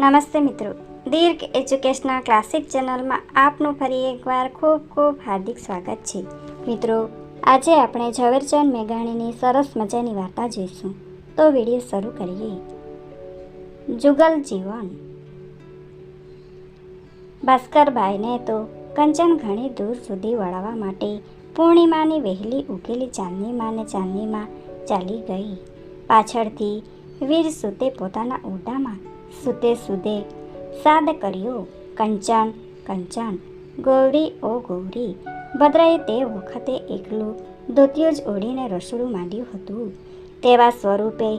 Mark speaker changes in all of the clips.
Speaker 1: નમસ્તે મિત્રો. દીર્ઘ educational classic ચેનલમાં આપનું ફરી એકવાર ખૂબ ખૂબ હાર્દિક સ્વાગત છે. મિત્રો, આજે આપણે ઝવેરચંદ મેઘાણીની સરસ મજાની વાર્તા જોઈશું. તો વીડિયો શરૂ કરીએ. જુગલ જીવન. ભાસ્કરભાઈને તો કંચન ઘણી દૂર સુધી વળાવવા માટે પૂર્ણિમાની વહેલી ઉગેલી ચાંદનીમાં ને ચાંદનીમાં ચાલી ગઈ. પાછળથી વીર સુતે પોતાના ઓરડામાં સુતે સુદે સાદ કર્યો, કંચન કંચન, ગૌરી, ઓ ગૌરી. ભદ્રાએ તે વખતે એકલું ધોતિયો જ ઓઢીને રસોડું માંડ્યું હતું. તેવા સ્વરૂપે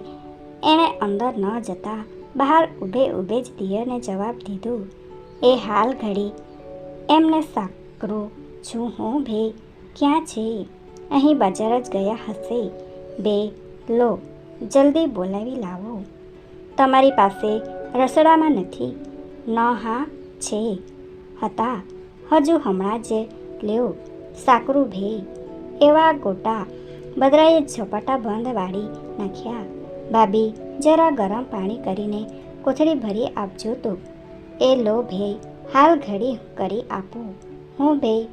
Speaker 1: એણે અંદર ન જતા બહાર ઊભે ઊભે જ દિયરને જવાબ દીધો, એ હાલ ઘડી, એમને સાકરું છું હું ભે, ક્યાં છે? અહીં બજાર જ ગયા હશે. બે, લો, જલ્દી બોલાવી લાવો. તમારી પાસે રસોડામાં નથી. ન હા, છે, હતા. હજુ હમણાં જ લ્યો સાકરું ભે એવા ગોટા બદરાએ ઝપાટા બંધ વાળી નાખ્યા. ભાભી, જરા ગરમ પાણી કરીને કોથળી ભરી આપજો તો. એ લો ભે હાલ ઘડી કરી આપું. હું ભે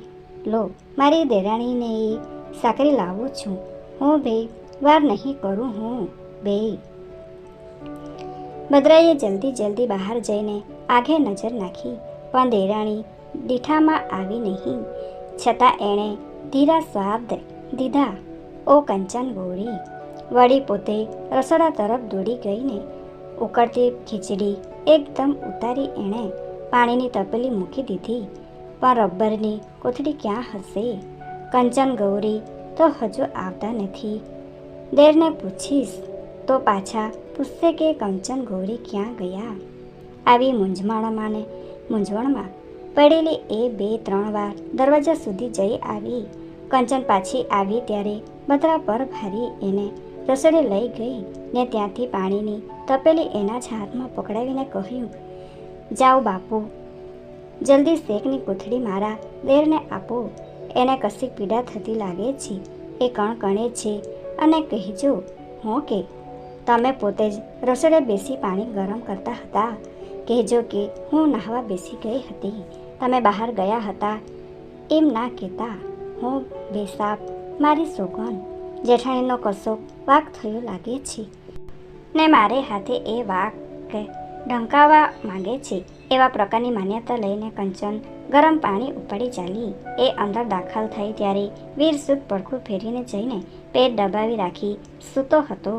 Speaker 1: લો, મારી દેરાણીને એ સાકરી લાવું છું. હું ભે વાર નહીં કરું હું બે ભદ્રાએ જલ્દી જલ્દી બહાર જઈને આગે નજર નાખી. પણ દેરાણી દીઠામાં આવી નહીં. છતાં એણે ધીરા સ્વાદ દીધા, ઓ કંચન ગોરી. વળી પોતે રસોડા તરફ દોડી ગઈને ઉકળતી ખીચડી એકદમ ઉતારી એણે પાણીની તપેલી મૂકી દીધી. પણ રબ્બરની કોથળી ક્યાં હશે? કંચન ગૌરી તો હજુ આવતા નથી. દેરને પૂછીશ તો પાછા પૂછશે કંચન ગૌરી ક્યાં ગયા? આવી મૂંઝવણમાંને મૂંઝવણમાં પડેલી એ બે ત્રણ વાર દરવાજા સુધી જઈ આવી. કંચન પાછી આવી ત્યારે બતરા પર ભારી એને રસોડે લઈ ગઈ ને ત્યાંથી પાણીની તપેલી એના જ હાથમાં પકડાવીને કહ્યું, જાઓ બાપુ, જલ્દી શેકની કોથળી મારા દેરને આપો. એને કશીક પીડા થતી લાગે છે. એ કણકણે છે. અને કહેજો, હું કે તમે પોતે જ રસોડે બેસી પાણી ગરમ કરતા હતા. કહેજો કે હું નહાવા બેસી ગઈ હતી. તમે બહાર ગયા હતા. એમ ના કહેતા, હું બેસાપ મારી સોગન જેઠાણીનો કશોક વાક થયો લાગે છે. ને મારે હાથે એ વાક ઢંકાવા માંગે છે. એવા પ્રકારની માન્યતા લઈને કંચન ગરમ પાણી ઉપાડી ચાલી. એ અંદર દાખલ થઈ ત્યારે વીર સુદ પડખું ફેરીને જઈને પેટ દબાવી રાખી સૂતો હતો.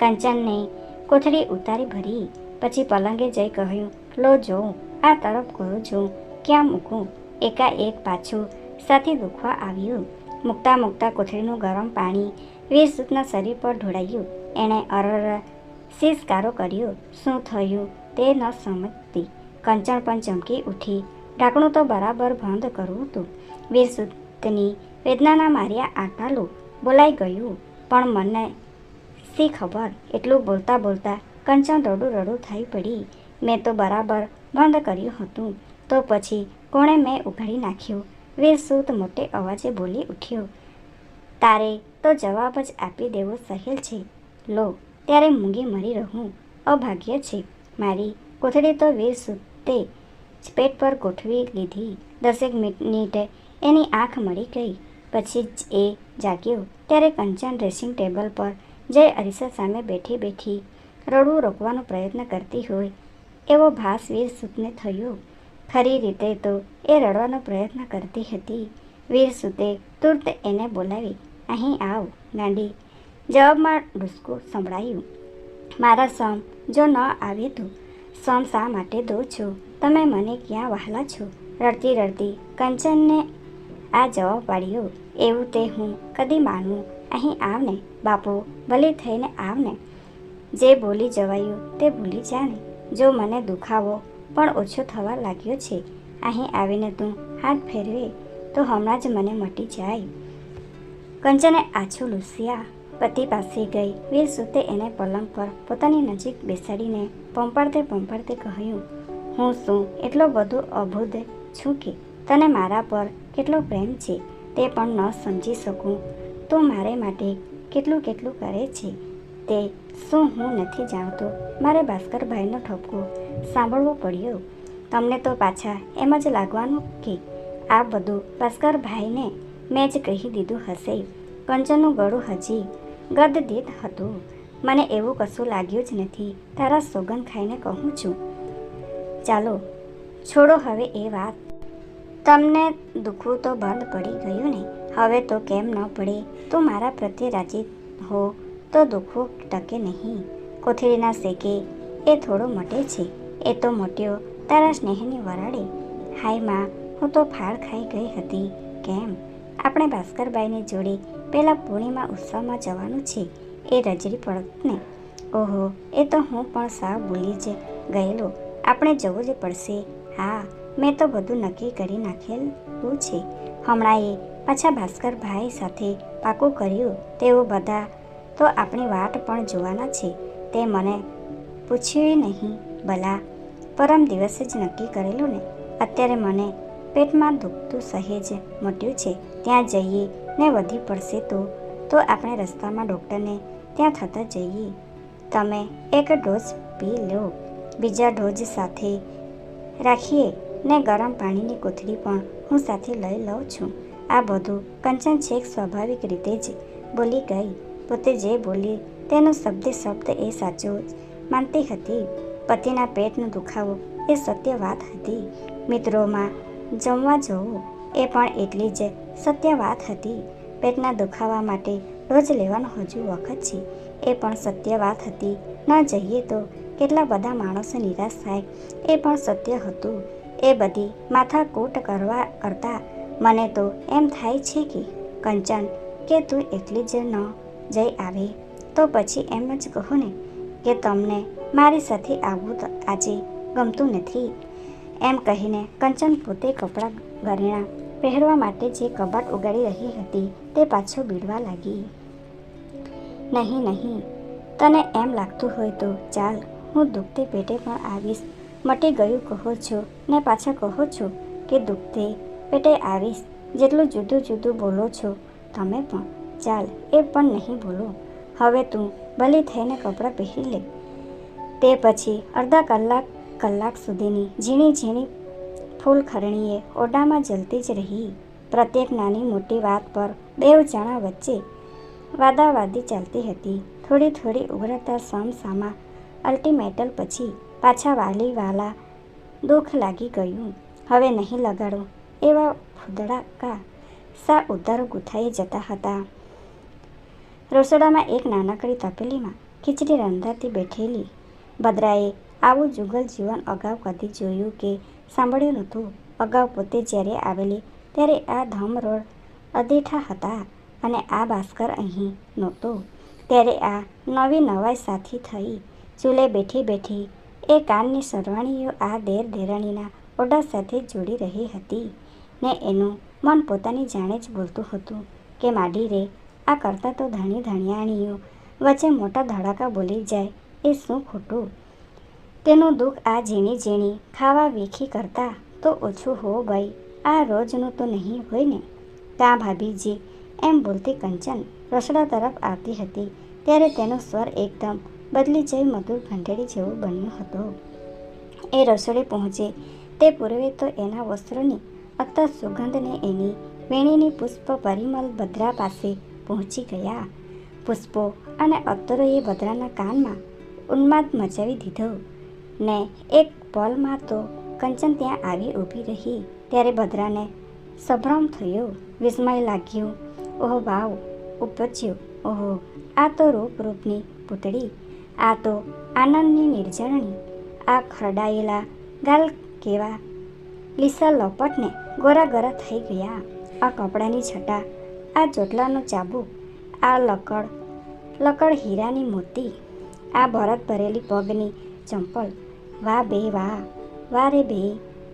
Speaker 1: કંચનને કોથળી ઉતારી ભરી. પછી પલંગે જઈ કહ્યું, લો જો, આ તરફ ગયો છું. ક્યાં મૂકું? એકાએક પાછું સાથે દુખવા આવ્યું. મૂકતા મૂકતા કોથળીનું ગરમ પાણી વીરસૂતના શરીર પર ઢોળાયું. એણે અરર શિસકારો કર્યો. શું થયું? તે ન સમજતી. કંચન પણ ચમકી ઉઠી. ઢાંકણું તો બરાબર બંધ કરવું હતું વીરસૂતની વેદનાના માર્યા આટાલું બોલાઈ ગયું. પણ મને શી ખબર? એટલું બોલતા બોલતા કંચન રડું રડું થઈ પડી. મેં તો બરાબર બંધ કર્યું હતું. તો પછી કોણે મેં ઉઘાડી નાખ્યું? વીરસૂત મોટે અવાજે બોલી ઉઠ્યો. તારે તો જવાબ જ આપી દેવો સહેલ છે. લો, ત્યારે મૂંગી મરી રહું. અભાગ્ય છે. મારી કોથળી તો વીરસૂતે પેટ પર ગોઠવી લીધી. દસેક મિનિટે એની આંખ મળી ગઈ. પછી જ એ જાગ્યો. ત્યારે કંચન ડ્રેસિંગ ટેબલ પર જય અરીસા સામે બેઠી બેઠી રડવું રોકવાનો પ્રયત્ન કરતી હોય, એવો ભાસ વીર સુતને થયો. ખરી રીતે તો એ રડવાનો પ્રયત્ન કરતી હતી. વીર સુતે તુરત એને બોલાવી, અહીં આવ, ગાંડી. જવાબમાં ડુસકું સંભળાયું, મારા સમ, જો ન આવે તો? સમ શા માટે દો છો? તમે મને ક્યાં વહાલા છો? રડતી રડતી કંચનને આ જવાબ પાડ્યો, એવું તે હું કદી માનવું અહીં આવને, બાપુ, ભલે થઈને આવને. જે બોલી જવાયું તે ભૂલી જાને. જો મને દુખાવો પણ ઓછો થવા લાગ્યો છે, અહીં આવીને તું હાથ ફેરવે, તો હમણાં જ મને મટી જાય. કંચને આછું લૂસ્યા પતિ પાસે ગઈ, વીર સુતે એને પલંગ પર પોતાની નજીક બેસાડીને પંપાડતે પંપાડતે કહ્યું, હું શું એટલો બધો અભૂત છું કે તને મારા પર કેટલો પ્રેમ છે, તે પણ ન સમજી શકું. તું મારે માટે કેટલું કેટલું કરે છે? તે શું હું નથી જાણતો. મારે ભાસ્કરભાઈનો ઠપકો સાંભળવો પડ્યો. તમને તો પાછા એમ જ લાગવાનું કે આ બધું ભાસ્કરભાઈને મેં જ કહી દીધું હશે. કંચનનું ગળું હજી ગદદીત હતું. મને એવું કશું લાગ્યું જ નથી. તારા સોગન ખાઈને કહું છું. ચાલો, છોડો હવે એ વાત. તમને દુખવું તો બંધ પડી ગયું ને? હવે તો કેમ ન પડે? તું મારા પ્રત્યે રાજી હો, તો દુખવું ટકે નહીં. કોથળીના શેકે, એ થોડો મટે છે. એ તો મોટ્યો તારા સ્નેહની વરાળે. હાયમાં, હું તો ફાળ ખાઈ ગઈ હતી. કેમ? આપણે ભાસ્કરબાઈની જોડે પહેલાં પૂર્ણિમા ઉત્સવમાં જવાનું છે. એ રજરી પડતને. ઓહો, એ તો હું પણ સાવ ભૂલી જ ગયેલો. આપણે જવું જ પડશે. હા, મેં તો બધું નક્કી કરી નાખેલું છે. હમણાં એ પાછા ભાસ્કરભાઈ સાથે પાકું કર્યું તેઓ બધા. તો આપણી વાટ પણ જોવાના છે. તે મને પૂછ્યું નહીં, ભલા, પરમ દિવસે જ નક્કી કરેલું ને? અત્યારે મને પેટમાં દુખતું સહેજ મટ્યું છે. ત્યાં જઈએ ને વધી પડશે તો? તો આપણે રસ્તામાં ડૉક્ટરને ત્યાં થતાં જઈએ. તમે એક ડોઝ પી લો. બીજા ડોઝ સાથે રાખીએ ને ગરમ પાણીની કોથળી પણ હું સાથે લઈ લઉં છું. આ બધું કંચન છેક સ્વાભાવિક રીતે જ બોલી ગઈ. પોતે જે બોલી તેનો શબ્દે શબ્દ એ સાચો જ. માનતી હતી. પતિના પેટનો દુખાવો એ સત્ય વાત હતી. મિત્રોમાં જમવા જવું એ પણ એટલી જ સત્ય વાત હતી. પેટના દુખાવા માટે રોજ લેવાનો હજુ વખત છે. એ પણ સત્ય વાત હતી. ન જઈએ તો કેટલા બધા માણસો નિરાશ થાય. એ પણ સત્ય હતું. એ બધી માથાકૂટ કરવા કરતાં મને તો એમ થાય છે કે કંચન, કે તું એકલી જ ન જઈ આવે, તો પછી એમ જ કહો ને કે તમને મારી સાથે આવવું તો આજે ગમતું નથી. એમ કહીને કંચન પોતે કપડાં ઘરેણાં પહેરવા માટે જે કબાટ ઉગાડી રહી હતી તે પાછો બીડવા લાગી. નહીં નહીં, તને એમ લાગતું હોય તો ચાલ, હું દુખતે પેટે પણ આવીશ. મટી ગયું કહો છો ને પાછા કહો છો કે દુખતે પેટે આવીશ. જેટલું જુદું જુદું બોલો છો, તમે પણ. ચાલ, એ પણ નહીં બોલો. હવે તું ભલી થઈને કપડાં પહેરી લે. તે પછી અડધા કલાક કલાક સુધીની ઝીણી ઝીણી ફૂલ ખરણીએ ઓરડામાં જલતી જ રહી. પ્રત્યેક નાની મોટી વાત પર બેવ જણા વચ્ચે વાદાવાદી ચાલતી હતી. થોડી થોડી ઉગ્રતા સમસામા અલ્ટિમેટલ પછી પાછા વાલીવાલા દુઃખ લાગી ગયું. હવે નહીં લગાડો. એવા ફૂદડાકા સા ઉદ્ધારો ગૂંથાઈ જતા હતા. રસોડામાં એક નાનકડી તપેલીમાં ખીચડી રંધાતી બેઠેલી ભદ્રાએ આવું જુગલ જીવન અગાઉ કદી જોયું કે સાંભળ્યું નહોતું અગાઉ પોતે જ્યારે આવેલી ત્યારે આ ધમ રોડ અદેઠા હતા અને આ ભાસ્કર અહીં નહોતો. ત્યારે આ નવી નવાઈ સાથી થઈ. ચૂલે બેઠી બેઠી એ કાનની સરવાણીઓ આ દેર દેરાણીના ઓડા સાથે જોડી રહી હતી. ને એનું મન પોતાની જાણે જ બોલતું હતું કે, માડી રે, આ કરતાં તો ધણી ધણિયાણીઓ વચ્ચે મોટા ધડાકા બોલી જાય, એ શું ખોટું? તેનું દુઃખ આ ઝીણી ઝીણી ખાવા વેખી કરતાં તો ઓછું હો ભાઈ, આ રોજનું તો નહીં હોય ને. કા ભાભીજી, એમ બોલતી કંચન રસોડા તરફ આવતી હતી. ત્યારે તેનો સ્વર એકદમ બદલી જઈ મધુર ઘંટેડી જેવો બન્યો હતો. એ રસોડે પહોંચે. તે પૂર્વે તો એના વસ્ત્રોની અત્તર સુગંધને એની વેણીની પુષ્પ પરિમલ ભદ્રા પાસે પહોંચી ગયા. પુષ્પો અને અત્તરોએ ભદ્રાના કાનમાં ઉન્માદ મચાવી દીધો. ને એક પોલમાં તો કંચન ત્યાં આવી ઊભી રહી. ત્યારે ભદ્રાને સંભ્રમ થયો. વિસ્મય લાગ્યું. ઓહો, વાવ! ઉપજ્યો ઓહો, આ તો રૂપ રૂપની પૂતળી. આ તો આનંદની નિર્જરણી આ ખરડાયેલા ગાલ કેવા લીસા લપટને ગોરા ગોરા થઈ ગયા. આ કપડાની છટા, આ ચોટલાનો ચાબુક આ લકડ લકડ હીરાની મોતી આ ભરત ભરેલી પગની ચંપલ, વાહ બે વાહ વાહ રે બે,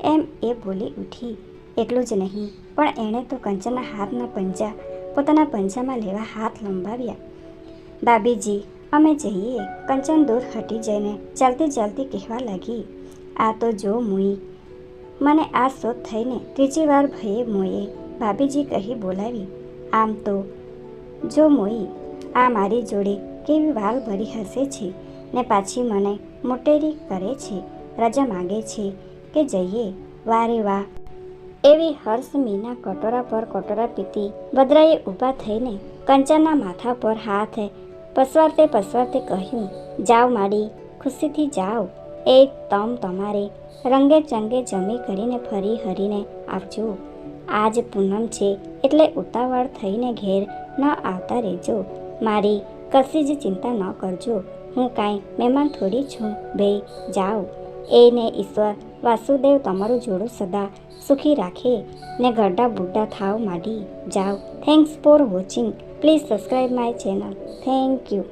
Speaker 1: એમ એ બોલી ઉઠી. એટલું જ નહીં, પણ એણે તો કંચનના હાથના પંજા, પોતાના પંજામાં લેવા હાથ લંબાવ્યા. બાબીજી, અમે જઈએ. કંચન દૂર હટી જઈને ચાલતી ચાલતી કહેવા લાગી. આ તો જો મુઈ મને આ શોધ થઈને ત્રીજી વાર ભયે મોએ ભાભીજી કહી બોલાવી, આમ તો જો મોઈ આ મારી જોડે કેવી વાલ ભરી હસે છે ને પાછી મને મોટેરી કરે છે, રજા માગે છે કે જઈએ? વારે વાહ એવી હર્ષ મીના કટોરા પર કટોરા પીતી ભદ્રાએ ઊભા થઈને કંચનના માથા પર હાથ પસવારતે પસવારતે કહ્યું જાઓ માડી, ખુશીથી જાઓ એ તમ તમારે રંગે ચંગે જમી કરીને ફરી હરીને આવજો. આજ પૂનમ છે એટલે ઉતાવળ થઈને ઘેર ન આવતા રહેજો. મારી કશી જ ચિંતા ન કરજો. હું કાંઈ મહેમાન થોડી છું, ભાઈ, જાઓ. એને ઈશ્વર વાસુદેવ તમારું જોડું સદા સુખી રાખે ને ગરડા બુడ్ડા થાવ માંડી જાઓ. Thanks for watching please subscribe my channel thank you